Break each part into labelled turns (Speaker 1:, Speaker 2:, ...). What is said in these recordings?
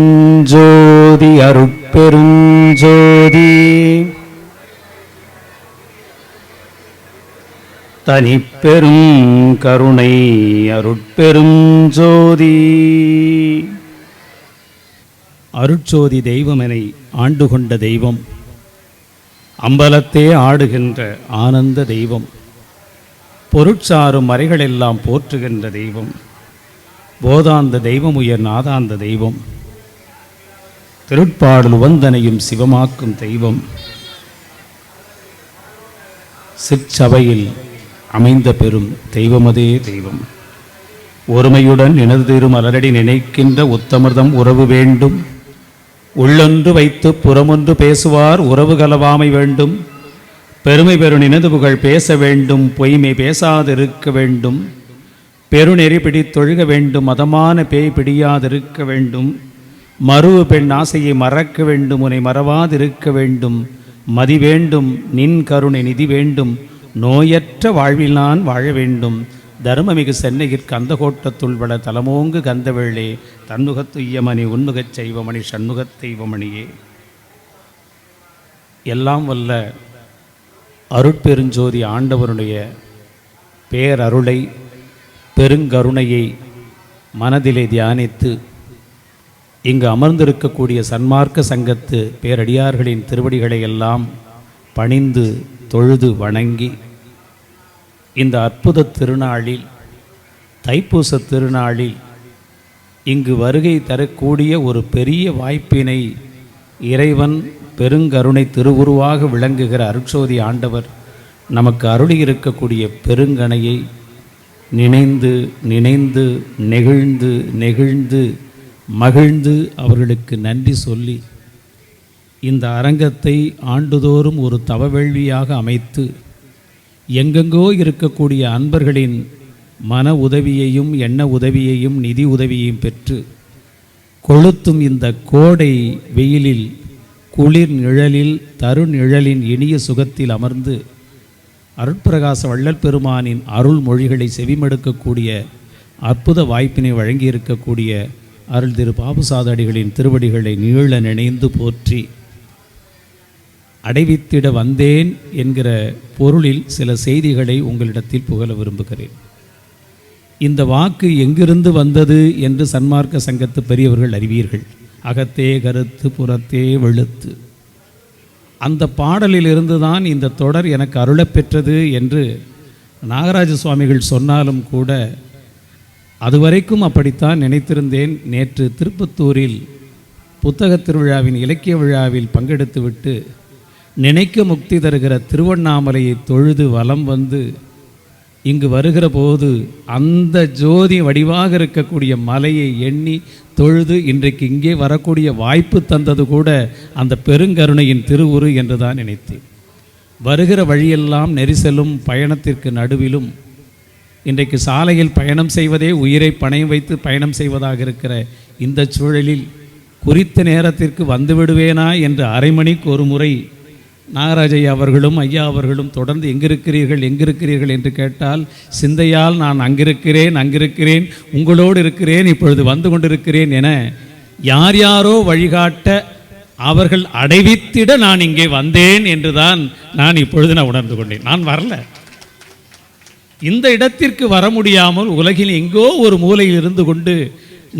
Speaker 1: பெருஞ்சோதி அருட்பெருஞ்சோதி. தனிப்பெரும் கருணை அருட்பெரும் ஜோதி அருட்சோதி தெய்வமெனை ஆண்டு கொண்ட தெய்வம் அம்பலத்தே ஆடுகின்ற ஆனந்த தெய்வம். பொருட்சாரும் மறைகளெல்லாம் போற்றுகின்ற தெய்வம். போதாந்த தெய்வம் உயர் நாதாந்த தெய்வம். திருட்பாடல் உவந்தனையும் சிவமாக்கும் தெய்வம். சிற்சபையில் அமைந்த பெரும் தெய்வமதே தெய்வம். ஒருமையுடன் இனது திருமலரடி நினைக்கின்ற உத்தமர்தம் உறவு வேண்டும். உள்ளொன்று வைத்து புறமொன்று பேசுவார் உறவு கலவாமை வேண்டும். பெருமை பெரு நினது புகழ் பேச வேண்டும் பொய்மை பேசாதிருக்க வேண்டும். பெருநெறி தொழுக வேண்டும் மதமான பேய் பிடியாதிருக்க வேண்டும். மறுவு பெண் ஆசையை மறக்க வேண்டும் உன்னை மறவாதிருக்க வேண்டும். மதி வேண்டும் நின் கருணை நிதி வேண்டும். நோயற்ற வாழ்வில் நான் வாழ வேண்டும். தருமமிகு சென்னையிற் கந்தகோட்டத்துள் வள தலமோங்கு கந்தவேளே தன்னுகத்துய்யமணி உன்னுகச் செய்வமணி சண்முகத் தெய்வமணியே. எல்லாம் வல்ல அருட்பெருஞ்சோதி ஆண்டவருடைய பேரருளை பெருங்கருணையை மனதிலே தியானித்து இங்கு அமர்ந்திருக்கக்கூடிய சன்மார்க்க சங்கத்து பேரடியார்களின் திருவடிகளை எல்லாம் பணிந்து தொழுது வணங்கி இந்த அற்புத திருநாளில் தைப்பூச திருநாளில் இங்கு வருகை தரக்கூடிய ஒரு பெரிய வாய்ப்பினை இறைவன் பெருங்கருணை திருவுருவாக விளங்குகிற அருட்சோதி ஆண்டவர் நமக்கு அருளி இருக்கக்கூடிய பெருங்கணையை நினைந்து நினைந்து நெகிழ்ந்து நெகிழ்ந்து மகிழ்ந்து அவர்களுக்கு நன்றி சொல்லி இந்த அரங்கத்தை ஆண்டுதோறும் ஒரு தவவேள்வியாக அமைத்து எங்கெங்கோ இருக்கக்கூடிய அன்பர்களின் மன உதவியையும் எண்ண உதவியையும் நிதி உதவியையும் பெற்று கொளுத்தும் இந்த கோடை வெயிலில் குளிர் நிழலில் தருநிழலின் இனிய சுகத்தில் அமர்ந்து அருட்பிரகாச வள்ளல் பெருமானின் அருள் மொழிகளை செவிமடுக்கக்கூடிய அற்புத வாய்ப்பினை வழங்கியிருக்கக்கூடிய அருள் திரு பாபுசாதடிகளின் திருவடிகளை நீள நினைந்து போற்றி அடைவித்திட வந்தேன் என்கிற பொருளில் சில செய்திகளை உங்களிடத்தில் புகழ விரும்புகிறேன். இந்த வாக்கு எங்கிருந்து வந்தது என்று சன்மார்க்க சங்கத்து பெரியவர்கள் அறிவீர்கள். அகத்தே கருத்து புறத்தே வெளுத்து. அந்த பாடலிலிருந்து தான் இந்த தொடர் எனக்கு அருளப்பெற்றது என்று நாகராஜ சுவாமிகள் சொன்னாலும் கூட அதுவரைக்கும் அப்படித்தான் நினைத்திருந்தேன். நேற்று திருப்பத்தூரில் புத்தகத் திருவிழாவின் இலக்கிய விழாவில் பங்கெடுத்துவிட்டு நினைக்க முக்தி தருகிற திருவண்ணாமலையை தொழுது வலம் வந்து இங்கு வருகிற போது அந்த ஜோதி வடிவாக இருக்கக்கூடிய மலையை எண்ணி தொழுது இன்றைக்கு இங்கே வரக்கூடிய வாய்ப்பு தந்தது கூட அந்த பெருங்கருணையின் திருவுரு என்று தான் நினைத்தேன். வருகிற வழியெல்லாம் நெரிசலும் பயணத்திற்கு நடுவிலும் இன்றைக்கு சாலையில் பயணம் செய்வதே உயிரை பணையம் வைத்து பயணம் செய்வதாக இருக்கிற இந்த சூழலில் குறித்த நேரத்திற்கு வந்து விடுவேனா என்று அரை மணிக்கு ஒரு முறை நாகராஜையா அவர்களும் ஐயா அவர்களும் தொடர்ந்து எங்கிருக்கிறீர்கள் எங்கிருக்கிறீர்கள் என்று கேட்டால் சிந்தையால் நான் அங்கிருக்கிறேன் அங்கிருக்கிறேன் உங்களோடு இருக்கிறேன் இப்பொழுது வந்து கொண்டிருக்கிறேன் என யார் யாரோ வழிகாட்ட அவர்கள் அடைவித்திட நான் இங்கே வந்தேன் என்றுதான் நான் இப்பொழுது நான் உணர்ந்து கொண்டேன். நான் வரல. இந்த இடத்திற்கு வர முடியாமல் உலகில் எங்கோ ஒரு மூலையில் இருந்து கொண்டு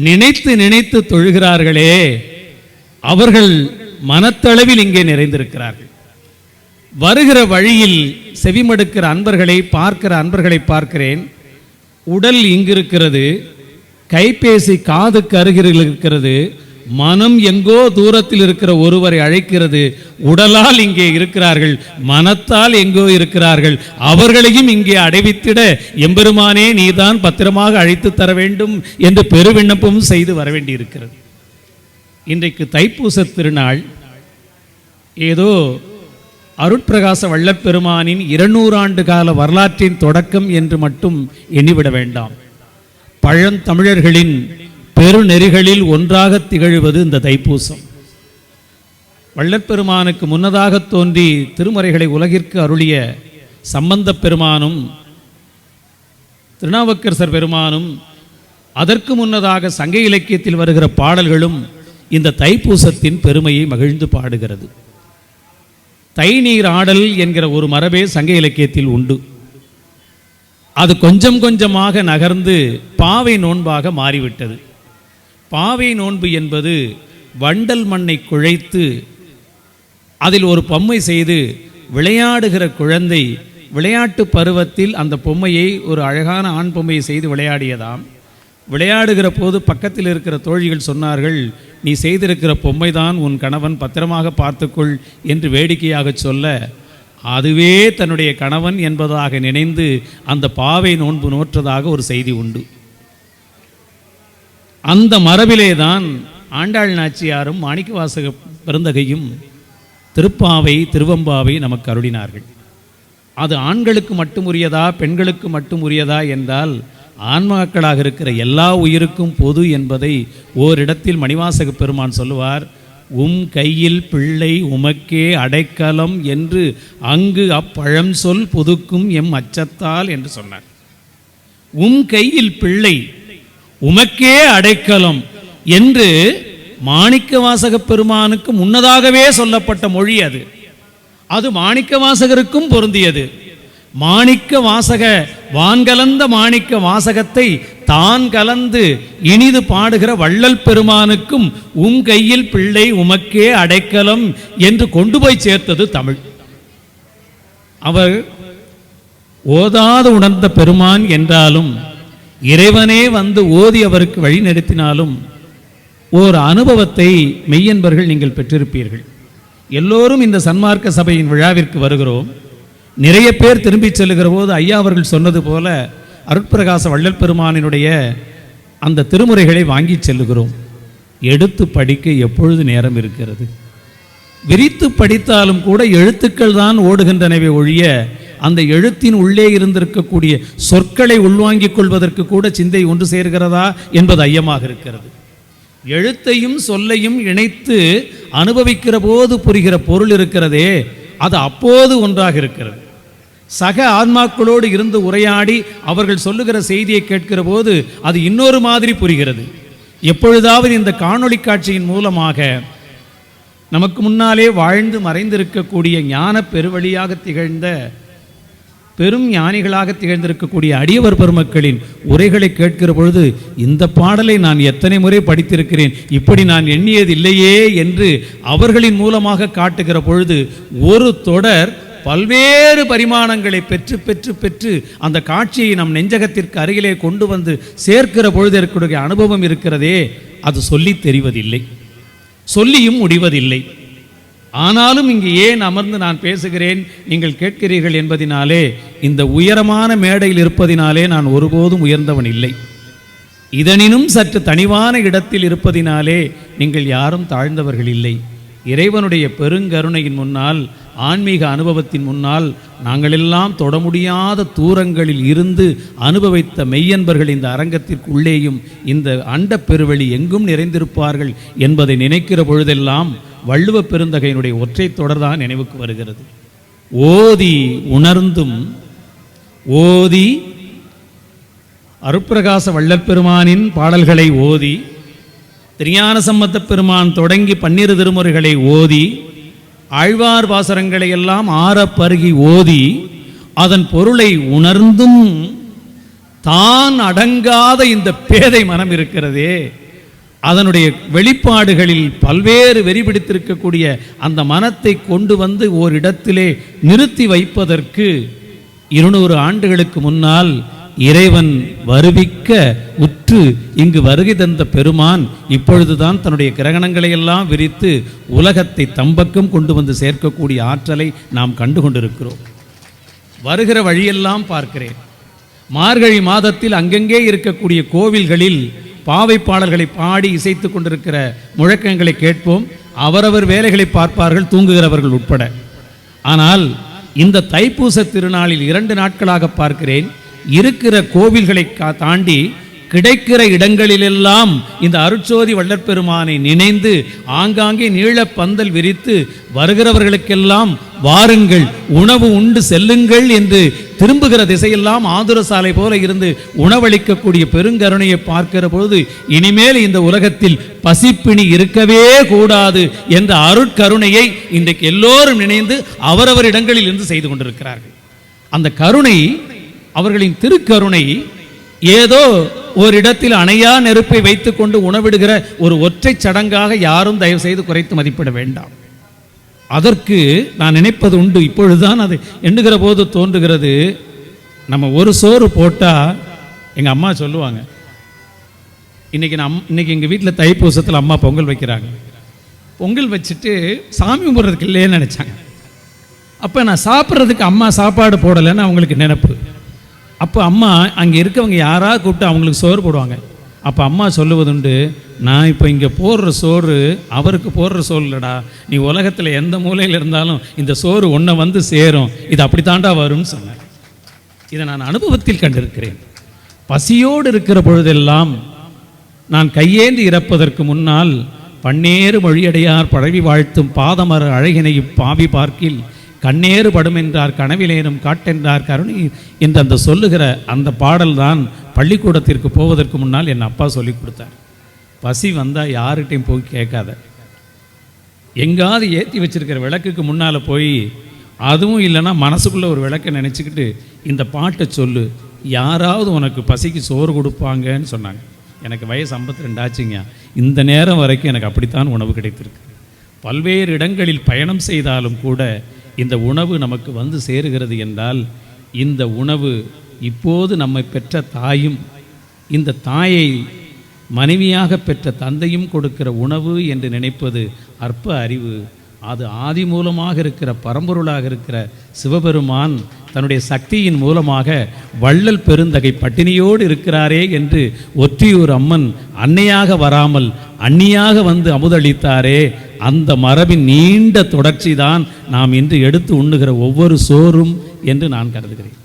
Speaker 1: நினைத்து நினைத்து தொழுகிறார்களே அவர்கள் மனத்தளவில் இங்கே நிறைந்திருக்கிறார்கள். வருகிற வழியில் செவிமடுக்கிற அன்பர்களை பார்க்கிற அன்பர்களை பார்க்கிறேன். உடல் இங்கிருக்கிறது கைபேசி காதுக்கு அருகில் இருக்கிறது மனம் எங்கோ தூரத்தில் இருக்கிற ஒருவரை அழைக்கிறது உடலால் இங்கே இருக்கிறார்கள் மனத்தால் எங்கோ இருக்கிறார்கள் அவர்களையும் இங்கே அடைவித்திட எம்பெருமானே நீதான் பத்திரமாக அழைத்து தர வேண்டும் என்று பெருவிண்ணப்பமும் செய்து வர வேண்டியிருக்கிறது. இன்றைக்கு தைப்பூச திருநாள். ஏதோ அருட்பிரகாச இருநூறு ஆண்டு கால வரலாற்றின் தொடக்கம் என்று மட்டும் எண்ணிவிட வேண்டாம். பழந்தமிழர்களின் பெருநெறிகளில் ஒன்றாக திகழ்வது இந்த தைப்பூசம். வள்ளற்பெருமானுக்கு முன்னதாக தோன்றி திருமறைகளை உலகிற்கு அருளிய சம்பந்தப் பெருமானும் திருநாவுக்கரசர் பெருமானும் அதற்கு முன்னதாக சங்க இலக்கியத்தில் வருகிற பாடல்களும் இந்த தைப்பூசத்தின் பெருமையை மகிழ்ந்து பாடுகிறது. தை நீர் ஆடல் என்கிற ஒரு மரபே சங்க இலக்கியத்தில் உண்டு. அது கொஞ்சம் கொஞ்சமாக நகர்ந்து பாவை நோன்பாக மாறிவிட்டது. பாவை நோன்பு என்பது வண்டல் மண்ணை குழைத்து அதில் ஒரு பொம்மை செய்து விளையாடுகிற குழந்தை விளையாட்டு பருவத்தில் அந்த பொம்மையை ஒரு அழகான ஆண் பொம்மையை செய்து விளையாடியதாம். விளையாடுகிற போது பக்கத்தில் இருக்கிற தோழிகள் சொன்னார்கள் நீ செய்திருக்கிற பொம்மைதான் உன் கணவன் பத்திரமாக பார்த்துக்கொள் என்று வேடிக்கையாக சொல்ல அதுவே தன்னுடைய கணவன் என்பதாக நினைந்து அந்த பாவை நோன்பு நோற்றதாக ஒரு செய்தி உண்டு. அந்த மரபிலே தான் ஆண்டாள் நாச்சியாரும் மாணிக்கவாசக பெருந்தகையும் திருப்பாவை திருவம்பாவை நமக்கு அருளினார்கள். அது ஆண்களுக்கு மட்டும் உரியதா பெண்களுக்கு மட்டும் உரியதா என்றால் ஆன்மாக்களாக இருக்கிற எல்லா உயிருக்கும் பொது என்பதை ஓரிடத்தில் மணிவாசக பெருமான் சொல்லுவார் உம் கையில் பிள்ளை உமக்கே அடைக்கலம் என்று அங்கு அப்பழம் சொல் புதுக்கும் எம் அச்சத்தால் என்று சொன்னார். உம் கையில் பிள்ளை உமக்கே அடைக்கலம் என்று மாணிக்க வாசக பெருமானுக்கு முன்னதாகவே சொல்லப்பட்ட மொழி அது. அது மாணிக்க வாசகருக்கும் பொருந்தியது. மாணிக்க வாசக வான்கலந்த மாணிக்க வாசகத்தை தான் கலந்து இனிது பாடுகிற வள்ளல் பெருமானுக்கும் உம் கையில் பிள்ளை உமக்கே அடைக்கலம் என்று கொண்டு போய் சேர்த்தது தமிழ். அவர் ஓதாது உணர்ந்த பெருமான் என்றாலும் இறைவனே வந்து ஓதி அவருக்கு வழி நடத்தினாலும் ஓர் அனுபவத்தை மெய்யன்பர்கள் நீங்கள் பெற்றிருப்பீர்கள். எல்லோரும் இந்த சன்மார்க்க சபையின் விழாவிற்கு வருகிறோம். நிறைய பேர் திரும்பிச் செல்லுகிற போது ஐயா அவர்கள் சொன்னது போல அருட்பிரகாச வள்ளல் பெருமானினுடைய அந்த திருமுறைகளை வாங்கி செல்லுகிறோம். எடுத்து படிக்க எப்பொழுது நேரம் இருக்கிறது? விரித்து படித்தாலும் கூட எழுத்துக்கள் தான் ஓடுகின்றனவே ஒழிய அந்த எழுத்தின் உள்ளே இருந்திருக்கக்கூடிய சொற்களை உள்வாங்கிக் கொள்வதற்கு கூட சிந்தை ஒன்று சேர்கிறதா என்பது ஐயமாக இருக்கிறது. எழுத்தையும் சொல்லையும் இணைத்து அனுபவிக்கிற போது புரிகிற பொருள் இருக்கிறதே அது அப்போது ஒன்றாக இருக்கிறது. சக ஆன்மாக்களோடு இருந்து உரையாடி அவர்கள் சொல்லுகிற செய்தியை கேட்கிற போது அது இன்னொரு மாதிரி புரிகிறது. எப்பொழுதாவது இந்த காணொளி காட்சியின் மூலமாக நமக்கு முன்னாலே வாழ்ந்து மறைந்திருக்கக்கூடிய ஞான பெருவழியாக திகழ்ந்த பெரும் ஞானிகளாக திகழ்ந்திருக்கக்கூடிய அடியவர் பெருமக்களின் உரைகளை கேட்கிற பொழுது இந்த பாடலை நான் எத்தனை முறை படித்திருக்கிறேன் இப்படி நான் எண்ணியது இல்லையே என்று அவர்களின் மூலமாக காட்டுகிற பொழுது ஒரு தொடர் பல்வேறு பரிமாணங்களை பெற்று பெற்று பெற்று அந்த காட்சியை நம் நெஞ்சகத்திற்கு அருகிலே கொண்டு வந்து சேர்க்கிற பொழுது இருக்கக்கூடிய அனுபவம் இருக்கிறதே அது சொல்லி தெரிவதில்லை. சொல்லியும் முடிவதில்லை. ஆனாலும் இங்கு ஏன் அமர்ந்து நான் பேசுகிறேன் நீங்கள் கேட்கிறீர்கள் என்பதினாலே இந்த உயரமான மேடையில் இருப்பதினாலே நான் ஒருபோதும் உயர்ந்தவன் இல்லை. இதனினும் சற்று தனிவான இடத்தில் இருப்பதினாலே நீங்கள் யாரும் தாழ்ந்தவர்கள் இல்லை. இறைவனுடைய பெருங்கருணையின் முன்னால் ஆன்மீக அனுபவத்தின் முன்னால் நாங்களெல்லாம் தொட முடியாத தூரங்களில் இருந்து அனுபவித்த மெய்யன்பர்கள் இந்த அரங்கத்திற்குள்ளேயும் இந்த அண்ட பெருவெளி எங்கும் நிறைந்திருப்பார்கள் என்பதை நினைக்கிற பொழுதெல்லாம் வள்ளுவ பெருந்தகையினுடைய ஒற்றை தொடர்தான் நினைவுக்கு வருகிறது. ஓதி உணர்ந்தும் ஓதி அருப்பிரகாச வள்ளற்பெருமானின் பாடல்களை ஓதி திருஞான சம்பந்தப் பெருமான் தொடங்கி பன்னிரு திருமுறைகளை ஓதி ஆழ்வார் வாசரங்களை எல்லாம் ஆறப்பருகி ஓதி அதன் பொருளை உணர்ந்தும் தான் அடங்காத இந்த பேதை மனம் இருக்கிறதே. அதனுடைய வெளிப்பாடுகளில் பல்வேறு வெறிபிடித்திருக்கக்கூடிய அந்த மனத்தை கொண்டு வந்து ஓரிடத்திலே நிறுத்தி வைப்பதற்கு இருநூறு ஆண்டுகளுக்கு முன்னால் இறைவன் வருவிக்க உற்று இங்கு வருகை தந்த பெருமான் இப்பொழுதுதான் தன்னுடைய கிரகணங்களை எல்லாம் விரித்து உலகத்தை தம்பக்கம் கொண்டு வந்து சேர்க்கக்கூடிய ஆற்றலை நாம் கண்டு கொண்டிருக்கிறோம் வருகிற வழியெல்லாம் பார்க்கிறேன். மார்கழி மாதத்தில் அங்கங்கே இருக்கக்கூடிய கோவில்களில் பாவை பாடல்களை பாடி இசைத்து கொண்டிருக்கிற முழக்கங்களை கேட்போம். அவரவர் வேலைகளை பார்ப்பார்கள் தூங்குகிறவர்கள் உட்பட. ஆனால் இந்த தைப்பூச திருநாளில் இரண்டு நாட்களாக பார்க்கிறேன். இருக்கிற கோவில்களை கா- தாண்டி கிடைக்கிற இடங்களிலெல்லாம் இந்த அருட்சோதி வள்ளற்பெருமானை நினைந்து ஆங்காங்கே நீளப் பந்தல் விரித்து வருகிறவர்களுக்கெல்லாம் வாருங்கள் உணவு உண்டு செல்லுங்கள் என்று திரும்புகிற திசையெல்லாம் ஆதுர சாலை போல இருந்து உணவளிக்கக்கூடிய பெருங்கருணையை பார்க்கிற பொழுது இனிமேல் இந்த உலகத்தில் பசிப்பிணி இருக்கவே கூடாது என்ற அருட்கருணையை இன்றைக்கு எல்லோரும் நினைந்து அவரவர் இடங்களில் இருந்து செய்து கொண்டிருக்கிறார்கள். அந்த கருணை அவர்களின் திருக்கருணை ஏதோ ஒரு இடத்தில் அணையா நெருப்பை வைத்துக்கொண்டு உணவிடுகிற ஒரு ஒற்றை சடங்காக யாரும் தயவு செய்து குறைத்து மதிப்பிட வேண்டாம். அதற்கு நான் நினைப்பது உண்டு. இப்பொழுதுதான் அது எண்ணுகிற போது தோன்றுகிறது. நம்ம ஒரு சோறு போட்டால் எங்கள் அம்மா சொல்லுவாங்க இன்னைக்கு நான் இன்னைக்கு எங்கள் வீட்டில் தைப்பூசத்தில் அம்மா பொங்கல் வைக்கிறாங்க. பொங்கல் வச்சுட்டு சாமி கும்பிட்றதுக்கு இல்லையே நினச்சாங்க. அப்போ நான் சாப்பிட்றதுக்கு அம்மா சாப்பாடு போடலைன்னு அவங்களுக்கு நினைப்பு. அப்போ அம்மா அங்கே இருக்கவங்க யாராவது கூப்பிட்டு அவங்களுக்கு சோறு போடுவாங்க. அப்போ அம்மா சொல்லுவதுண்டு நான் இப்போ இங்கே போடுற சோறு அவருக்கு போடுற சோறு இல்லைடா. நீ உலகத்தில் எந்த மூலையில் இருந்தாலும் இந்த சோறு ஒன்றை வந்து சேரும். இது அப்படித்தாண்டா வரும்னு சொன்னேன் இதை நான் அனுபவத்தில் கண்டிருக்கிறேன். பசியோடு இருக்கிற பொழுதெல்லாம் நான் கையேந்தி இறப்பதற்கு முன்னால் பன்னேறு மொழியடையார் பழவி வாழ்த்தும் பாதமர அழகினையும் பாவி பார்க்கில் கண்ணேறு படும் என்றார் கனவிலேனும் காட்டென்றார் கருணை. என்று அந்த சொல்லுகிற அந்த பாடல்தான் பள்ளிக்கூடத்திற்கு போவதற்கு முன்னால் என் அப்பா சொல்லி கொடுத்தார். பசி வந்தால் யார்கிட்டையும் போய் கேட்காத. எங்காவது ஏற்றி வச்சிருக்கிற விளக்குக்கு முன்னால் போய் அதுவும் இல்லைன்னா மனசுக்குள்ளே ஒரு விளக்கை நினச்சிக்கிட்டு இந்த பாட்டை சொல்லு யாராவது உனக்கு பசிக்கு சோறு கொடுப்பாங்கன்னு சொன்னாங்க. எனக்கு வயசு 52 ரெண்டு ஆச்சுங்க. இந்த நேரம் வரைக்கும் எனக்கு அப்படித்தான் உணவு கிடைத்திருக்கு. பல்வேறு இடங்களில் பயணம் செய்தாலும் கூட இந்த உணவு நமக்கு வந்து சேருகிறது என்றால் இந்த உணவு இப்போது நம்மை பெற்ற தாயும் இந்த தாயை மனைவியாக பெற்ற தந்தையும் கொடுக்கிற உணவு என்று நினைப்பது அற்ப அறிவு. அது ஆதி மூலமாக இருக்கிற பரம்பொருளாக இருக்கிற சிவபெருமான் தன்னுடைய சக்தியின் மூலமாக வள்ளல் பெருந்தகை பட்டினியோடு இருக்கிறாரே என்று ஒற்றியூர் அம்மன் அன்னையாக வராமல் அன்னியாக வந்து அமுதளித்தாரே அந்த மரபின் நீண்ட தொடர்ச்சி தான் நாம் இன்று எடுத்து உண்ணுகிற ஒவ்வொரு சோறும் என்று நான் கருதுகிறேன்.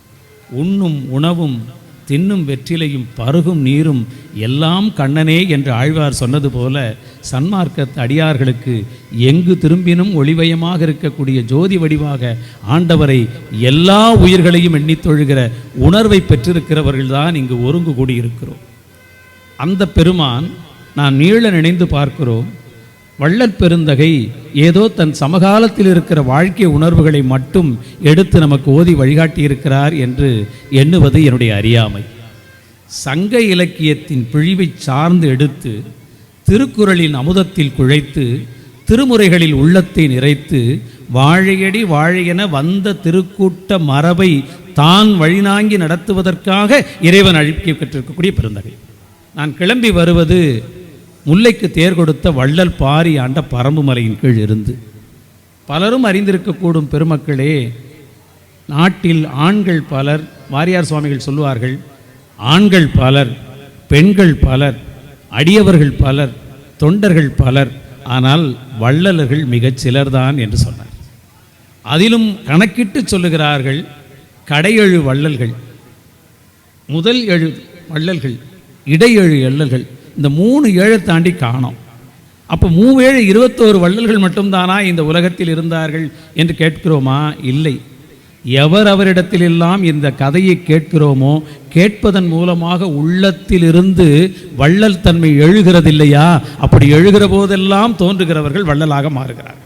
Speaker 1: உண்ணும் உணவும் தின்னும் வெற்றிலையும் பருகும் நீரும் எல்லாம் கண்ணனே என்று ஆழ்வார் சொன்னது போல சன்மார்க்கத் அடியார்களுக்கு எங்கு திரும்பினும் ஒளிவயமாக இருக்கக்கூடிய ஜோதி வடிவாக ஆண்டவரை எல்லா உயிர்களையும் எண்ணித் தொழுகிற உணர்வை பெற்றிருக்கிறவர்கள்தான் இங்கு ஒருங்கு கூடியிருக்கிறோம். அந்த பெருமான் நான் நீள நினைந்து பார்க்கிறோம். வள்ளற் பெருந்தகை ஏதோ தன் சமகாலத்தில் இருக்கிற வாழ்க்கை உணர்வுகளை மட்டும் எடுத்து நமக்கு ஓதி வழிகாட்டியிருக்கிறார் என்று எண்ணுவது என்னுடைய அறியாமை. சங்க இலக்கியத்தின் பிழிவை சார்ந்து எடுத்து திருக்குறளின் அமுதத்தில் குழைத்து திருமுறைகளில் உள்ளத்தை நிறைத்து வாழையடி வாழையென வந்த திருக்கூட்ட மரபை தான் வழிநாங்கி நடத்துவதற்காக இறைவன் அழிக்க பெற்றிருக்கக்கூடிய பெருந்தகை. நான் கிளம்பி வருவது முல்லைக்கு தேர் கொடுத்த வள்ளல் பாரி ஆண்ட பரம்பு மலையின் கீழ் இருந்து. பலரும் அறிந்திருக்கக்கூடும் பெருமக்களே நாட்டில் ஆண்கள் பலர் வாரியார் சுவாமிகள் சொல்லுவார்கள் ஆண்கள் பலர் பெண்கள் பலர் அடியவர்கள் பலர் தொண்டர்கள் பலர் ஆனால் வள்ளலர்கள் மிகச் சிலர்தான் என்று சொன்னார். அதிலும் கணக்கிட்டு சொல்லுகிறார்கள் கடையெழு வள்ளல்கள் முதல் எழு வள்ளல்கள் இடையெழு எள்ளல்கள் இந்த மூணு ஏழை தாண்டி காணோம். அப்போ மூவேழு இருபத்தோரு வள்ளல்கள் மட்டும்தானா இந்த உலகத்தில் இருந்தார்கள் என்று கேட்கிறோமா? இல்லை. எவர் அவரிடத்திலெல்லாம் இந்த கதையை கேட்கிறோமோ கேட்பதன் மூலமாக உள்ளத்திலிருந்து வள்ளல் தன்மை எழுகிறதில்லையா? அப்படி எழுகிற போதெல்லாம் தோன்றுகிறவர்கள் வள்ளலாக மாறுகிறார்கள்.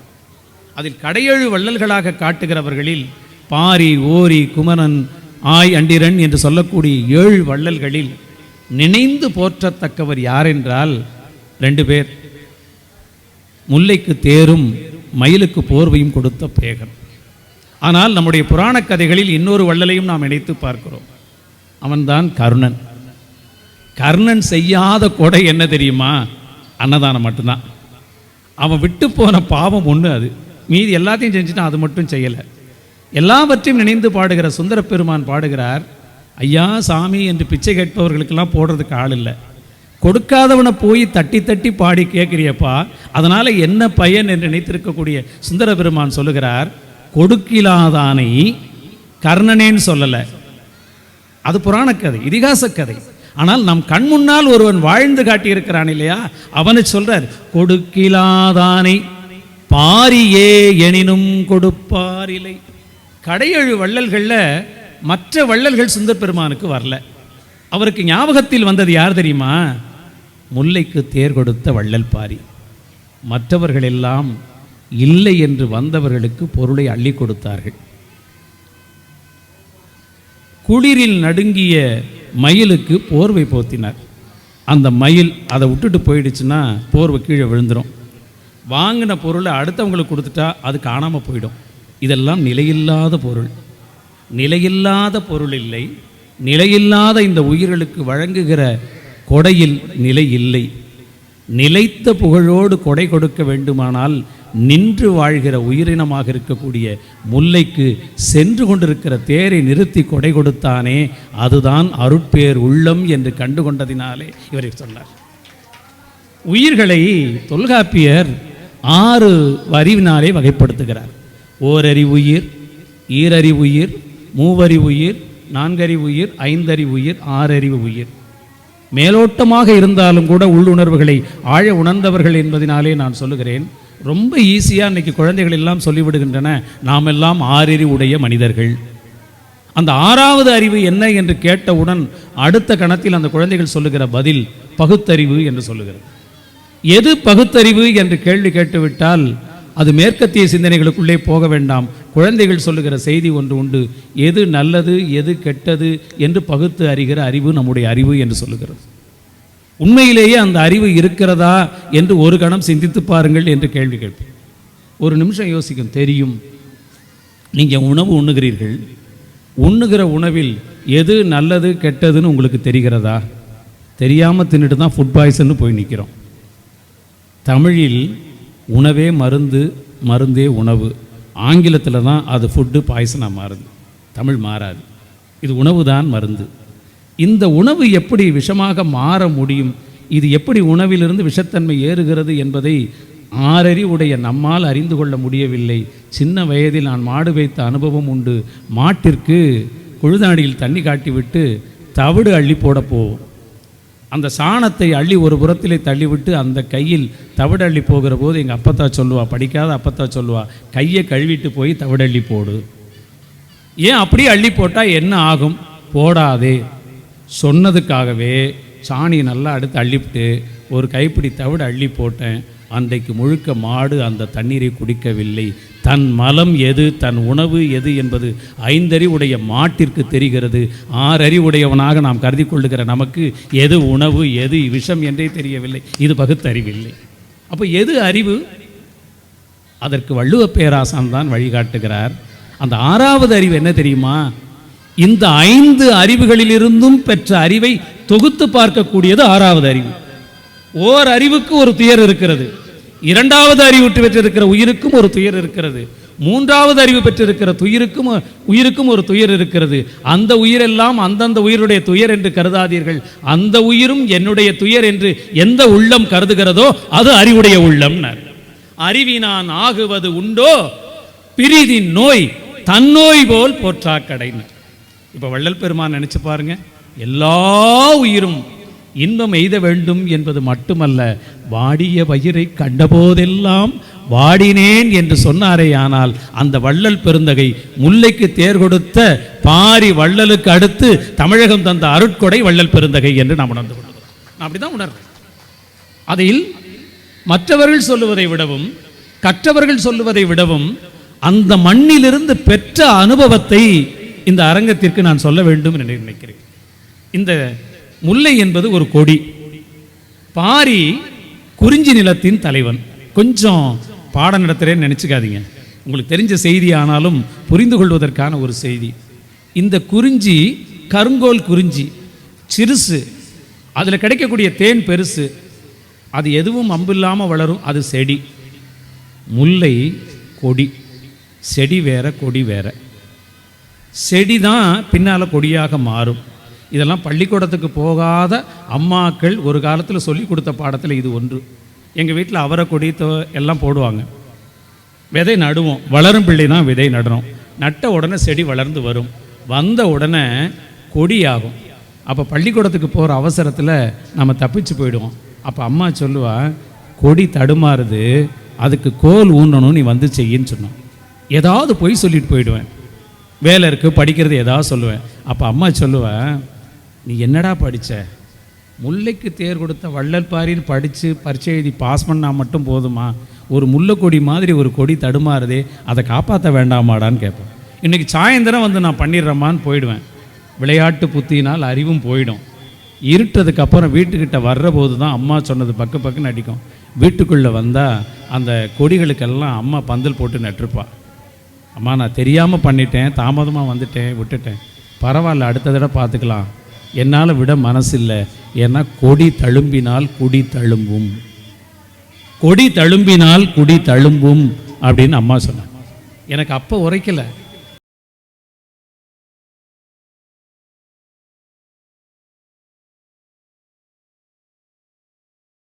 Speaker 1: அதில் கடையெழு வள்ளல்களாக காட்டுகிறவர்களில் பாரி ஓரி குமரன் ஆய் அண்டிரன் என்று சொல்லக்கூடிய ஏழு வள்ளல்களில் நினைந்து போற்றத்தக்கவர் யாரென்றால் ரெண்டு பேர். முல்லைக்கு தேரும் மயிலுக்கு போர்வையும் கொடுத்த பேகன். ஆனால் நம்முடைய புராணக் கதைகளில் இன்னொரு வள்ளலையும் நாம் இணைத்து பார்க்கிறோம். அவன்தான் கர்ணன். கர்ணன் செய்யாத கொடை என்ன தெரியுமா? அன்னதானம் மட்டும்தான். அவன் விட்டு போன பாவம் ஒன்று அது. மீதி எல்லாத்தையும் செஞ்சுட்டான் அது மட்டும் செய்யலை. எல்லாவற்றையும் நினைந்து பாடுகிற சுந்தர பெருமான் பாடுகிறார் ஐயா சாமி என்று பிச்சை கேட்பவர்களுக்கெல்லாம் போடுறதுக்கு ஆள் இல்லை. கொடுக்காதவனை போய் தட்டி தட்டி பாடி கேட்குறியப்பா அதனால் என்ன பயன் என்று நினைத்திருக்கக்கூடிய சுந்தர பெருமான் சொல்லுகிறார் கொடுக்கிலாதானை கர்ணனேன்னு சொல்லலை. அது புராணக் கதை இதிகாச கதை. ஆனால் நம் கண் முன்னால் ஒருவன் வாழ்ந்து காட்டியிருக்கிறான் இல்லையா அவனை சொல்றார் கொடுக்கிலாதானை பாரியே எனினும் கொடுப்பாரில்லை கடையழு வள்ளல்களில் மற்ற வள்ளல்கள் சுந்தர் பெருமானுக்கு வரல. அவருக்கு ஞாபகத்தில் வந்தது யார் தெரியுமா? முல்லைக்கு தேர் கொடுத்த வள்ளல் பாரி. மற்றவர்கள் எல்லாம் இல்லை என்று வந்தவர்களுக்கு பொருளை அள்ளி கொடுத்தார்கள். குளிரில் நடுங்கிய மயிலுக்கு போர்வை போத்தினார். அந்த மயில் அதை விட்டுட்டு போயிடுச்சுன்னா போர்வை கீழே விழுந்துடும் வாங்கின பொருளை அடுத்தவங்களுக்கு கொடுத்துட்டா அது காணாமல் போயிடும். இதெல்லாம் நிலையில்லாத பொருள். நிலையில்லாத பொருள் இல்லை. நிலையில்லாத இந்த உயிர்களுக்கு வழங்குகிற கொடையில் நிலை இல்லை. நிலைத்த புகழோடு கொடை கொடுக்க வேண்டுமானால் நின்று வாழ்கிற உயிரினமாக இருக்கக்கூடிய முல்லைக்கு சென்று கொண்டிருக்கிற தேரை நிறுத்தி கொடை கொடுத்தானே அதுதான் அருட்பேர் உள்ளம் என்று கண்டு கொண்டதினாலே இவரை சொன்னார். உயிர்களை தொல்காப்பியர் ஆறு அறிவினாலே வகைப்படுத்துகிறார். ஓரறிவுயிர் ஈரறிவுயிர் மூவறிவு உயிர் நான்கறிவு உயிர் ஐந்தறிவு உயிர் ஐந்தறி உயிர் ஆறறிவு உயிர். மேலோட்டமாக இருந்தாலும் கூட உள்ளுணர்வுகளை ஆழ உணர்ந்தவர்கள் என்பதினாலே நான் சொல்லுகிறேன். ரொம்ப ஈஸியாக இன்னைக்கு குழந்தைகள் எல்லாம் சொல்லிவிடுகின்றன நாம் எல்லாம் ஆறறிவுடைய மனிதர்கள். அந்த ஆறாவது அறிவு என்ன என்று கேட்டவுடன் அடுத்த கணத்தில் அந்த குழந்தைகள் சொல்லுகிற பதில் பகுத்தறிவு என்று சொல்லுகிறது. எது பகுத்தறிவு என்று கேள்வி கேட்டுவிட்டால் அது மேற்கத்திய சிந்தனைகளுக்குள்ளே போக வேண்டாம். குழந்தைகள் சொல்லுகிற செய்தி ஒன்று உண்டு. எது நல்லது எது கெட்டது என்று பகுத்து அறிகிற அறிவு நம்முடைய அறிவு என்று சொல்லுகிறது. உண்மையிலேயே அந்த அறிவு இருக்கிறதா என்று ஒரு கணம் சிந்தித்து பாருங்கள் என்று கேள்வி கேட்பேன். ஒரு நிமிஷம் யோசிக்கும் தெரியும். நீங்கள் உணவு உண்ணுகிறீர்கள். உண்ணுகிற உணவில் எது நல்லது கெட்டதுன்னு உங்களுக்கு தெரிகிறதா? தெரியாமல் தின்னுட்டு தான் ஃபுட் பாய்சன்னு போய் நிற்கிறோம் தமிழில் உணவே மருந்து மருந்தே உணவு. ஆங்கிலத்தில் தான் அது ஃபுட்டு பாய்சனாக மாறுது. தமிழ் மாறாது. இது உணவு தான் மருந்து. இந்த உணவு எப்படி விஷமாக மாற முடியும்? இது எப்படி உணவிலிருந்து விஷத்தன்மை ஏறுகிறது என்பதை ஆறறி உடைய நம்மால் அறிந்து கொள்ள முடியவில்லை. சின்ன வயதில் நான் மாடு வைத்த அனுபவம் உண்டு. மாட்டிற்கு குழுதாடியில் தண்ணி காட்டிவிட்டு தவிடு அள்ளி போட போவோம் அந்த சாணத்தை அள்ளி ஒரு புறத்திலே தள்ளிவிட்டு அந்த கையில் தவிடு அள்ளி போகிற போது எங்கள் அப்பத்தா சொல்லுவா படிக்காத அப்பத்தா சொல்லுவா கையை கழுவிட்டு போய் தவிடள்ளி போடு. ஏன் அப்படியே அள்ளி போட்டால் என்ன ஆகும்? போடாதே. சொன்னதுக்காகவே சாணி நல்லா அடுத்து அள்ளிவிட்டு ஒரு கைப்பிடி தவிடு அள்ளி போட்டேன். அன்றைக்கு முழுக்க மாடு அந்த தண்ணீரை குடிக்கவில்லை. தன் மலம் எது தன் உணவு எது என்பது ஐந்தறிவுடைய மாட்டிற்கு தெரிகிறது. ஆறறிவுடையவனாக நாம் கருதி கொள்ளுகிற நமக்கு எது உணவு எது விஷம் என்றே தெரியவில்லை. இது பகுத்தறிவில்லை. அப்போ எது அறிவு? அதற்கு வள்ளுவ பேராசான் தான் வழிகாட்டுகிறார். அந்த ஆறாவது அறிவு என்ன தெரியுமா? இந்த ஐந்து அறிவுகளிலிருந்தும் பெற்ற அறிவை தொகுத்து பார்க்கக்கூடியது ஆறாவது அறிவு. ஓர் அறிவுக்கு ஒரு துயர் இருக்கிறது. இரண்டாவது அறிவு பெற்றிருக்கிற உயிருக்கும் ஒரு துயர் இருக்கிறது. மூன்றாவது அறிவு பெற்றிருக்கிற துயிருக்கும் உயிருக்கும் ஒரு துயர் இருக்கிறது. அந்த உயிரெல்லாம் அந்தந்த உயிருடைய துயர் என்று கருதாதீர்கள். அந்த உயிரும் என்னுடைய துயர் என்று எந்த உள்ளம் கருதுகிறதோ அது அறிவுடைய உள்ளம்னார் அறிவினான் ஆகுவது உண்டோ? பிரிதின் நோய் தன்னோய் போல் போற்றாக்கடைனர் இப்போ வள்ளல் பெருமான் நினைச்சு பாருங்க எல்லா உயிரும் இன்பம் எய்த வேண்டும் என்பது மட்டுமல்ல வாடிய பயிரை கண்டபோதெல்லாம் வாடினேன் என்று சொன்னாரே ஆனால் அந்த வள்ளல் பெருந்தகை முல்லைக்கு தேர் கொடுத்த பாரி வள்ளலுக்கு அடுத்து தமிழகம் தந்த அருட்கொடை வள்ளல் பெருந்தகை என்று நாம் உணர்ந்து கொள்கிறோம். நான் அப்படிதான் உணர்றேன். அதில் மற்றவர்கள் சொல்லுவதை விடவும் கற்றவர்கள் சொல்லுவதை விடவும் அந்த மண்ணிலிருந்து பெற்ற அனுபவத்தை இந்த அரங்கத்திற்கு நான் சொல்ல வேண்டும் என்று நினைக்கிறேன். இந்த முல்லை என்பது ஒரு கொடி. பாரி குறிஞ்சி நிலத்தின் தலைவன். கொஞ்சம் பாடம் நடத்துகிறேன்னு நினச்சிக்காதீங்க. உங்களுக்கு தெரிஞ்ச செய்தி ஆனாலும் புரிந்து கொள்வதற்கான ஒரு செய்தி. இந்த குறிஞ்சி கருங்கோல் குறிஞ்சி சிறுசு அதில் கிடைக்கக்கூடிய தேன் பெருசு அது எதுவும் அம்பு இல்லாமல் வளரும் அது செடி. முல்லை கொடி செடி வேற கொடி வேற. செடி தான் பின்னால் கொடியாக மாறும். இதெல்லாம் பள்ளிக்கூடத்துக்கு போகாத அம்மாக்கள் ஒரு காலத்தில் சொல்லி கொடுத்த பாடத்தில் இது ஒன்று. எங்கள் வீட்டில் அவரை கொடி தோ- எல்லாம் போடுவாங்க. விதை நடுவோம். வளரும் பிள்ளை தான் விதை நடணும். நட்ட உடனே செடி வளர்ந்து வரும். வந்த உடனே கொடியாகும். அப்போ பள்ளிக்கூடத்துக்கு போகிற அவசரத்தில் நம்ம தப்பிச்சு போயிடுவோம். அப்போ அம்மா சொல்லுவா கொடி தடுமாறுது. அதுக்கு கோல் ஊன்றணும் நீ வந்து செய்யின்னு சொன்னோம் ஏதாவது பொய் சொல்லிட்டு போயிடுவேன். வேலை இருக்குது படிக்கிறது ஏதாவது சொல்லுவேன். அப்போ அம்மா சொல்லுவேன் நீ என்னடா படிச்ச? முல்லைக்கு தேர் கொடுத்த வள்ளல் பாரின்னு படித்து பரீட்சை எழுதி பாஸ் பண்ணால் மட்டும் போதுமா? ஒரு முல்லைக்கொடி மாதிரி ஒரு கொடி தடுமாறுதே அதை காப்பாற்ற வேண்டாமாடான்னு கேட்பேன். இன்றைக்கி சாயந்தரம் வந்து நான் பண்ணிடுறேம்மான்னு போயிடுவேன். விளையாட்டு புத்தினால் அறிவும் போயிடும். இருட்டதுக்கு அப்புறம் வீட்டுக்கிட்ட வர்ற போது தான் அம்மா சொன்னது பக்கு பக்குன்னு அடிக்கும். வீட்டுக்குள்ளே வந்தால் அந்த கொடிகளுக்கெல்லாம் அம்மா பந்தல் போட்டு நட்டுருப்பா. அம்மா நான் தெரியாமல் பண்ணிட்டேன் தாமதமாக வந்துட்டேன் விட்டுட்டேன். பரவாயில்ல அடுத்த தடவை பார்த்துக்கலாம். என்னால் விட மனசில்லை. ஏன்னா கொடி தழும்பினால் குடி தழும்பும். கொடி தழும்பினால் குடி தழும்பும் அப்படின்னு அம்மா சொன்னாங்க. எனக்கு அப்போ உரைக்கல.